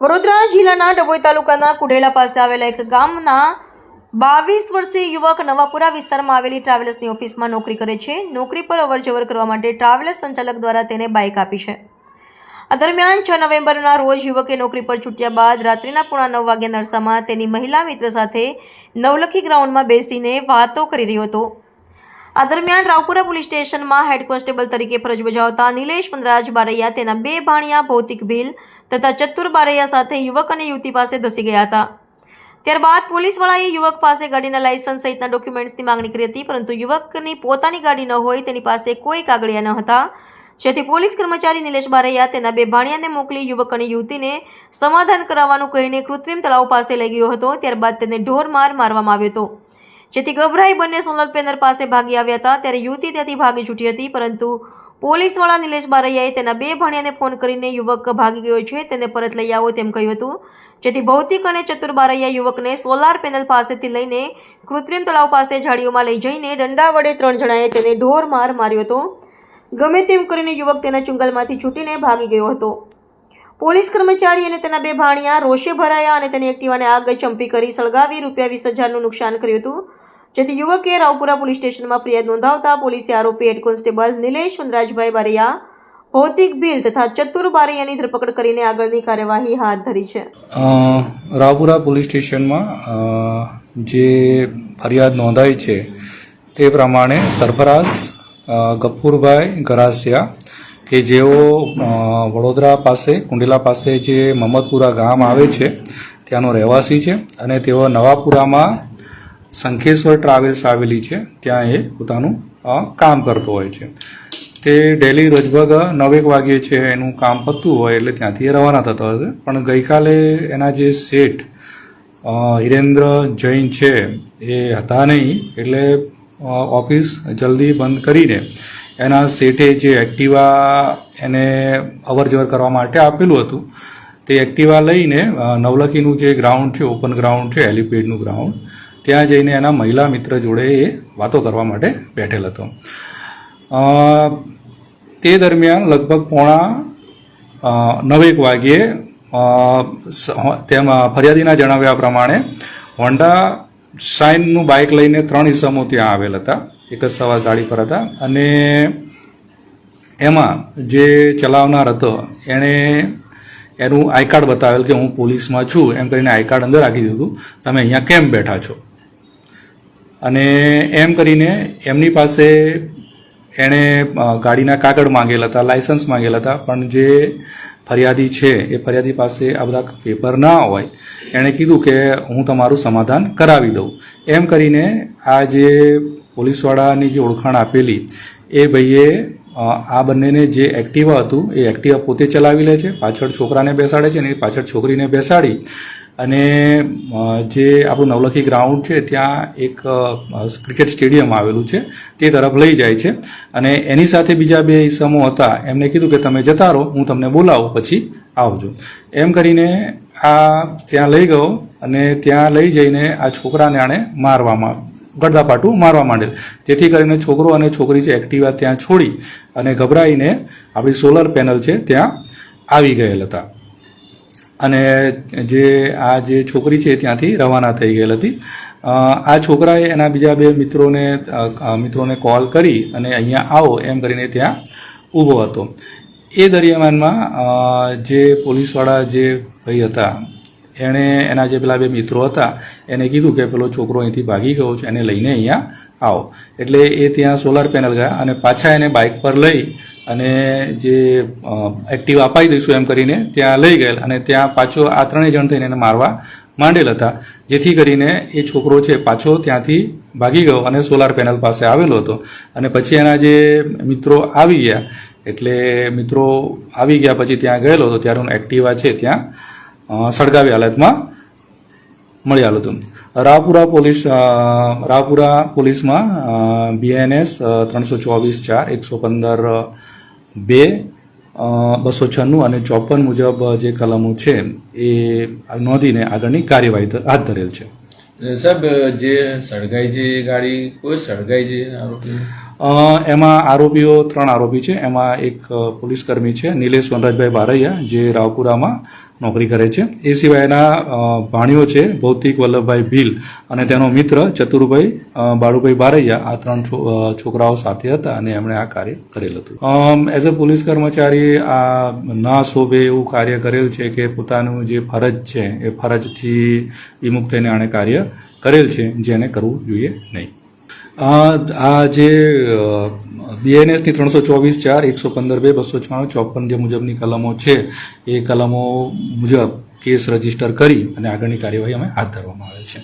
વડોદરા જિલ્લાના ડભોઈ તાલુકાના કુડેલા પાસે આવેલા એક ગામના બાવીસ વર્ષીય યુવક નવાપુરા વિસ્તારમાં આવેલી ટ્રાવેલ્સની ઓફિસમાં નોકરી કરે છે. નોકરી પર અવરજવર કરવા માટે ટ્રાવેલ્સ સંચાલક દ્વારા તેને બાઇક આપી છે. આ દરમિયાન છ નવેમ્બરના રોજ યુવકે નોકરી પર છૂટ્યા બાદ રાત્રિના પોણા નવ વાગ્યા નરસામાં તેની મહિલા મિત્ર સાથે નવલખી ગ્રાઉન્ડમાં બેસીને વાતો કરી રહ્યો હતો. આ દરમિયાન રાવપુરા પોલીસ સ્ટેશનમાં હેડ કોન્સ્ટેબલ તરીકે ફરજ બજાવતા નિલેશ વનરાજ બારૈયા તેના બે ભાણિયા ભૌતિક ભીલ તથા ચતુર બારૈયા સાથે યુવક અને યુવતી પાસે ધસી ગયા હતા. ત્યારબાદ પોલીસવાળાએ યુવક પાસે ગાડીના લાયસન્સ સહિતના ડોક્યુમેન્ટ્સની માંગણી કરી હતી, પરંતુ યુવકની પોતાની ગાડી ન હોય તેની પાસે કોઈ કાગળિયા ન હતા. જેથી પોલીસ કર્મચારી નિલેશ બારૈયા તેના બે ભાણિયાને મોકલી યુવક અને યુવતીને સમાધાન કરાવવાનું કહીને કૃત્રિમ તળાવ પાસે લઈ ગયો હતો. ત્યારબાદ તેને ઢોર માર મારવામાં આવ્યો હતો. જેથી ગભરાઈ બંને સોનલ પેનર પાસે ભાગી આવ્યા હતા. ત્યારે યુવતી ત્યાંથી ભાગી છૂટી હતી, પરંતુ પોલીસવાળા નિલેશ બારૈયાએ તેના બે ભાણિયાને ફોન કરીને યુવક ભાગી ગયો છે, તેને પરત લઈ આવો તેમ કહ્યું હતું. જેથી ભૌતિક અને ચતુર બારૈયા યુવકને સોલાર પેનલ પાસેથી લઈને કૃત્રિમ તળાવ પાસે ઝાડીઓમાં લઈ જઈને દંડા વડે ત્રણ જણાએ તેને ઢોર માર માર્યો હતો. ગમે તેમ કરીને યુવક તેના ચુંગલમાંથી છૂટીને ભાગી ગયો હતો. પોલીસ કર્મચારી અને તેના બે ભાણિયા રોષે ભરાયા અને તેની એક્ટિવાને આગ ચંપી કરી સળગાવી રૂપિયા વીસ હજારનું નુકસાન કર્યું હતું. જેથી યુવકે રાવપુરા પોલીસ સ્ટેશનમાં ફરિયાદ નોંધાવતા પોલીસે આરોપી હેડ કોન્સ્ટેબલ નિલેશ વનરાજભાઈ બારૈયા, ભૌતિક ભીલ તથા ચતુર બારૈયાની ધરપકડ કરીને આગળની કાર્યવાહી હાથ ધરી છે. રાવપુરા પોલીસ સ્ટેશનમાં જે ફરિયાદ નોંધાઈ છે તે પ્રમાણે સરફરાઝ ગફુરભાઈ ગરાસિયા કે જેઓ વડોદરા પાસે, કુંડેલા પાસે જે મહમ્મદપુરા ગામ આવે છે, ત્યાંનો રહેવાસી છે અને તેઓ નવાપુરામાં શંખેશ્વર ટ્રાવેલ્સ આવેલી છે, ત્યાં એ પોતાનું કામ કરતો હોય છે. તે ડેલી લગભગ નવેક વાગ્યે છે, એનું કામ પતું હોય એટલે ત્યાંથી રવાના થતો હશે પણ ગઈકાલે એના જે શેઠ હિરેન્દ્ર જૈન છે, એ હતા નહીં, એટલે ઓફિસ જલ્દી બંધ કરીને એના શેઠે જે એક્ટિવા એને અવર જવર કરવા માટે આપેલું હતું, તે એક્ટિવા લઈને નવલખીનું જે ગ્રાઉન્ડ છે ઓપન ગ્રાઉન્ડ છે હેલિપેડનું ગ્રાઉન્ડ ત્યાં જઈને એના મહિલા મિત્ર જોડે એ વાતો કરવા માટે બેઠેલ હતો. તે દરમિયાન લગભગ પોણા નવેક વાગ્યે તેમાં ફરિયાદીના જણાવ્યા પ્રમાણે હોન્ડા શાઇનનું બાઇક લઈને ત્રણ ઇસમો ત્યાં આવેલ હતા. એક જ સવાર ગાડી પર હતા અને એમાં જે ચલાવનાર હતો એણે એનું આઈ કાર્ડ બતાવેલ કે હું પોલીસમાં છું એમ કરીને આઈ કાર્ડ અંદર રાખી દીધું. તમે અહીંયા કેમ બેઠા છો? અને એમ કરીને એમની પાસે એણે ગાડીના કાગળ માંગેલા હતા, લાયસન્સ માંગેલા હતા, પણ જે ફરિયાદી છે, એ ફરિયાદી પાસે આ બધા પેપર ના હોય, એણે કીધું કે હું તમારું સમાધાન કરાવી દઉં. એમ કરીને આ જે પોલીસવાળાની જે ઓળખાણ આપેલી, એ ભાઈએ આ બંનેને જે એક્ટિવા હતું, એ એક્ટિવા પોતે ચલાવી લે છે, પાછળ છોકરાને બેસાડે છે અને પાછળ છોકરીને બેસાડી અને જે આપણું નવલખી ગ્રાઉન્ડ છે, ત્યાં એક ક્રિકેટ સ્ટેડિયમ આવેલું છે, તે તરફ લઈ જાય છે. અને એની સાથે બીજા બે ઈસમો હતા, એમને કીધું કે તમે જતા રહો, હું તમને બોલાવું, પછી આવજો. એમ કરીને આ ત્યાં લઈ ગયો અને ત્યાં લઈ જઈને આ છોકરાને આણે મારવામાં, ગડદાપાટું મારવા માંડેલ. જેથી કરીને છોકરો અને છોકરી છે એક્ટિવા ત્યાં છોડી અને ગભરાઈને આપણી સોલર પેનલ છે ત્યાં આવી ગયેલ હતા. અને જે, આ જે છોકરી છે ત્યાંથી રવાના થઈ ગયેલ હતી. આ છોકરાએ એના બીજા બે મિત્રોને મિત્રોને કોલ કરી અને અહીંયા આવો એમ કરીને ત્યાં ઊભો હતો. એ દરિયામાનમાં જે પોલીસવાળા જે ભાઈ હતા, એણે એના જે પેલા બે મિત્રો હતા, એને કીધું કે પેલો છોકરો અહીંથી ભાગી ગયો છે, એને લઈને અહીંયા આવો. એટલે એ ત્યાં સોલાર પેનલ ગયા અને પાછા એને બાઇક પર લઈ અને જે એક્ટિવ અપાઈ દઈશું એમ કરીને ત્યાં લઈ ગયેલ અને ત્યાં પાછો આ ત્રણેય જણ થઈને એને મારવા માંડેલ હતા. જેથી કરીને એ છોકરો છે પાછો ત્યાંથી ભાગી ગયો અને સોલાર પેનલ પાસે આવેલો હતો. અને પછી એના જે મિત્રો આવી ગયા, એટલે મિત્રો આવી ગયા પછી ત્યાં ગયેલો હતો ત્યારે એક્ટિવા છે ત્યાં સળગાવી હાલતમાં મળી આવ્યું હતું. રાવપુરા પોલીસ રાપુરા પોલીસમાં બીએનએસ ત્રણસો ચોવીસ ચાર, એકસો પંદર બે બસો છન્નું અને ચોપન મુજબ જે કલમો છે, એ નોંધીને આગળની કાર્યવાહી હાથ ધરેલ છે. સાહેબ, જે સળગાઈ છે ગાડી, કોઈ સળગાઈ છે આરોપી? એમાં આરોપીઓ ત્રણ આરોપી છે. એમાં એક પોલીસ કર્મી છે, નિલેશ વનરાજભાઈ બારૈયા, જે રાવપુરામાં નોકરી કરે છે. એ સિવાયના ભાણીઓ છે, ભૌતિક વલ્લભભાઈ ભીલ અને તેનો મિત્ર ચતુરભાઈ બાળુભાઈ બારૈયા. આ ત્રણ છોકરાઓ સાથે હતા અને એમણે આ કાર્ય કરેલ હતું. એઝ અ પોલીસ કર્મચારી આ ના શોભે એવું કાર્ય કરેલ છે કે પોતાનું જે ફરજ છે, એ ફરજથી વિમુખ થઈને આણે કાર્ય કરેલ છે, જેને કરવું જોઈએ નહીં. આ જે બીએનએસની ત્રણસો ચોવીસ ચાર, એકસો પંદર બે, બસો છાણું ચોપન જે મુજબની કલમો છે, એ કલમો મુજબ કેસ રજિસ્ટર કરી અને આગળની કાર્યવાહી અમે હાથ ધરવામાં આવેલ છે.